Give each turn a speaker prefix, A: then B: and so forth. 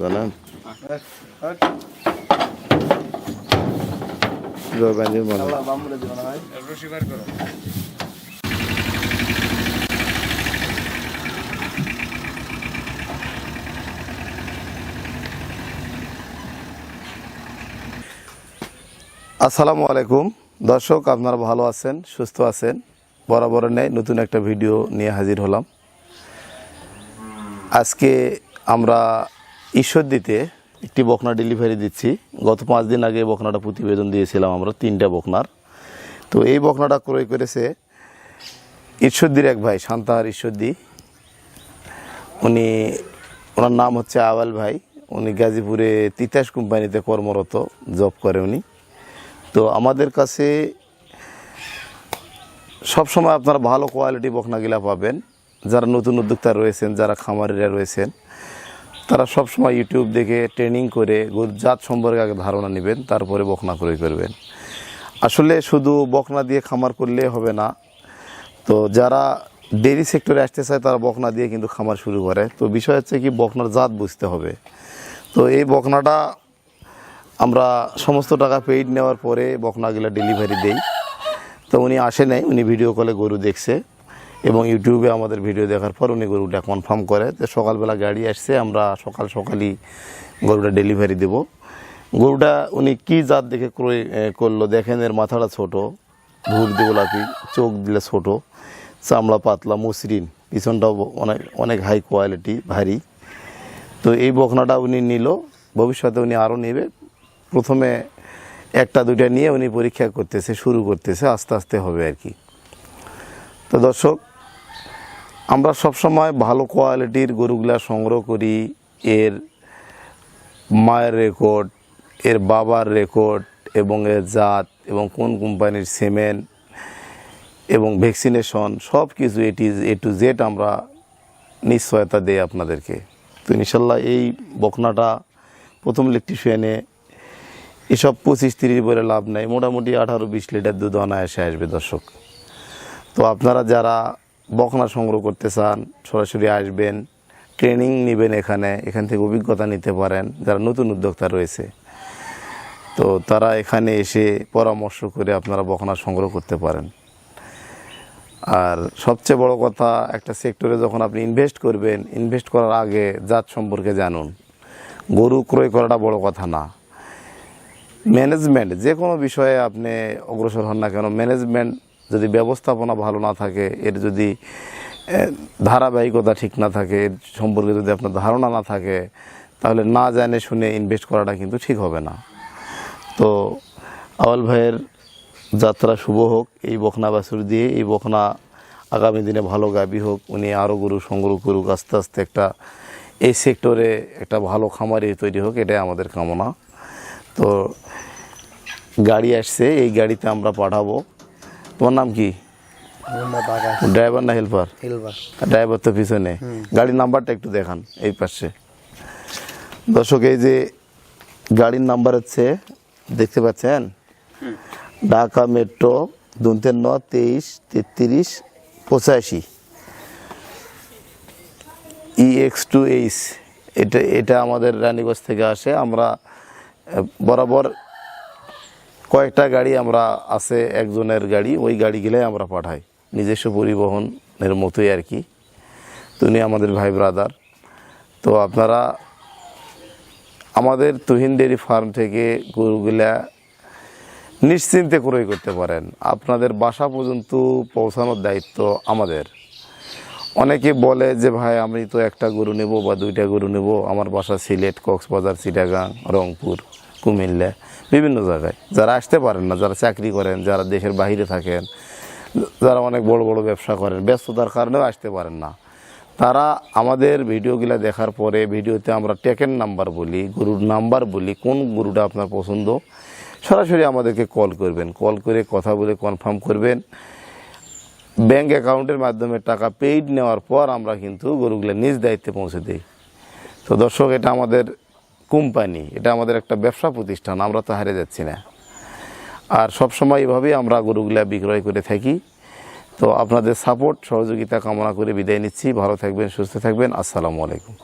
A: জানেন? মনে আসসালামু আলাইকুম। দর্শক আপনারা ভালো আছেন সুস্থ আছেন? বরাবর নেই নতুন একটা ভিডিও নিয়ে হাজির হলাম। আজকে আমরা ঈশ্বরদীতে একটি বকনা ডেলিভারি দিচ্ছি। গত পাঁচ দিন আগে বকনাটা প্রতিবেদন দিয়েছিলাম আমরা, তিনটা বকনার। তো এই বকনাটা ক্রয় করেছে ঈশ্বরদীর এক ভাই, শান্তাহার ঈশ্বরদী। উনি, ওনার নাম হচ্ছে আওয়াল ভাই। উনি গাজীপুরে তিতাস কোম্পানিতে কর্মরত, জব করে উনি। তো আমাদের কাছে সবসময় আপনারা ভালো কোয়ালিটি বকনাগুলা পাবেন। যারা নতুন উদ্যোক্তা রয়েছেন, যারা খামারিরা রয়েছেন, তারা সবসময় ইউটিউব দেখে ট্রেনিং করে জাত সম্পর্কে আগে ধারণা নেবেন, তারপরে বকনা ক্রয় করবেন। আসলে শুধু বকনা দিয়ে খামার করলে হবে না। তো যারা ডেরি সেক্টরে আসতে চায়, তারা বকনা দিয়ে কিন্তু খামার শুরু করে। তো বিষয় হচ্ছে কি, বকনার জাত বুঝতে হবে। তো এই বকনাটা আমরা সমস্ত টাকা পেইড নেওয়ার পরে বকনাগুলো ডেলিভারি দেই। তো উনি আসে নাই, উনি ভিডিও কলে গরু দেখছে। এবং ইউটিউবে আমাদের ভিডিও দেখার পর উনি গরুটা কনফার্ম করে যে সকালবেলা গাড়ি আসছে, আমরা সকাল সকালই গরুটা ডেলিভারি দেব। গরুটা উনি কি জাত দেখে ক্রয় করল দেখেন এর মাথাটা ছোট ভুর গোলাপি, চোখ দিলে ছোট, চামড়া পাতলা, মসৃণ, পিছনটাও অনেক অনেক হাই কোয়ালিটি ভারী। তো এই বকনাটা উনি নিল, ভবিষ্যতে উনি আরও নেবে। প্রথমে একটা দুইটা নিয়ে উনি পরীক্ষা করতেছে, শুরু করতেছে, আস্তে আস্তে হবে আর কি। তো দর্শক, আমরা সবসময় ভালো কোয়ালিটির গরুগুলা সংগ্রহ করি। এর মায়ের রেকর্ড, এর বাবার রেকর্ড এবং এর জাত এবং কোন কোম্পানির সিমেন্ট এবং ভ্যাকসিনেশন সব কিছু এটি এ টু জেড আমরা নিশ্চয়তা দেই আপনাদেরকে। তো ইনশাল্লাহ এই বকনাটা প্রথম ইলেকট্রিশিয়ানে এসব পঁচিশ তিরিশ বলে লাভ নাই। মোটামুটি আঠারো বিশ লিটার দুধ অনায়াসে আসবে দর্শক। তো আপনারা যারা বকনা সংগ্রহ করতে চান, সরাসরি আসবেন ট্রেনিং নেবেন এখানে, এখান থেকে অভিজ্ঞতা নিতে পারেন, যারা নতুন উদ্যোক্তা রয়েছে। তো তারা এখানে এসে পরামর্শ করে আপনারা বকনা সংগ্রহ করতে পারেন। আর সবচেয়ে বড় কথা, একটা সেক্টরে যখন আপনি ইনভেস্ট করবেন ইনভেস্ট করার আগে জাত সম্পর্কে জানুন। গরু ক্রয় করাটা বড় কথা না। ম্যানেজমেন্ট যে কোনো বিষয়ে আপনি অগ্রসর হন না কেন ম্যানেজমেন্ট যদি ব্যবস্থাপনা ভালো না থাকে, এর যদি ধারাবাহিকতা ঠিক না থাকে, এর সম্পর্কে যদি আপনার ধারণা না থাকে, তাহলে না জানে শুনে ইনভেস্ট করাটা কিন্তু ঠিক হবে না। তো আওয়াল ভাইয়ের যাত্রা শুভ হোক, এই বখনা বাছুর দিয়ে, এই বখনা আগামী দিনে ভালো গাবি হোক, উনি আরও গরু সংগ্রহ করুক, আস্তে আস্তে একটা এই সেক্টরে একটা ভালো খামারি তৈরি হোক, এটাই আমাদের কামনা। তো গাড়ি আসছে, এই গাড়িতে আমরা পাঠাবো। তোমার নাম কি? ড্রাইভার না হেল্পার ড্রাইভার তো পিছনে। গাড়ির নাম্বারটা একটু দেখান এই পাশে। দর্শক এই যে গাড়ির নাম্বার হচ্ছে দেখতে পাচ্ছেন? ঢাকা মেট্রো দুনতের ন তেইশ তেত্রিশ পঁচাশি। ই এক্স টু এইচ এটা এটা আমাদের রানীগঞ্জ থেকে আসে। আমরা বরাবর কয়েকটা গাড়ি আমরা আছে, একজনের গাড়ি, ওই গাড়িগুলোই আমরা পাঠাই। নিজস্ব পরিবহনের মতোই আর কি। তো উনি আমাদের ভাই ব্রাদার তো আপনারা আমাদের তুহিন ডেরি ফার্ম থেকে গরুগুলা নিশ্চিন্তে ক্রয় করতে পারেন। আপনাদের বাসা পর্যন্ত পৌঁছানোর দায়িত্ব আমাদের। অনেকে বলে যে, ভাই, আমি তো একটা গরু নেব বা দুইটা গরু নেব। আমার বাসা সিলেট, কক্সবাজার, চিটাগাং, রংপুর, কুমিল্লা। বিভিন্ন জায়গায়। যারা আসতে পারেন না, যারা চাকরি করেন, যারা দেশের বাইরে থাকেন, যারা অনেক বড় বড় ব্যবসা করেন, ব্যস্ততার কারণেও আসতে পারেন না। তারা আমাদের ভিডিওগুলো দেখার পরে, ভিডিওতে আমরা টেকেন নাম্বার বলি, গরুর নাম্বার বলি, কোন গুরুটা আপনার পছন্দ, সরাসরি আমাদেরকে কল করবেন। কল করে কথা বলে কনফার্ম করবেন। ব্যাংক অ্যাকাউন্টের মাধ্যমে টাকা পেইড নেওয়ার পর আমরা কিন্তু গরুগুলো নিজ দায়িত্বে পৌঁছে দিই। তো দর্শক, এটা আমাদের কোম্পানি, এটা আমাদের একটা ব্যবসা প্রতিষ্ঠান, আমরা তো হারে যাচ্ছি না। আর সবসময় এভাবেই আমরা গরুগুলা বিক্রয় করে থাকি। তো আপনাদের সাপোর্ট সহযোগিতা কামনা করে বিদায় নিচ্ছি। ভালো থাকবেন, সুস্থ থাকবেন। আসসালামু আলাইকুম।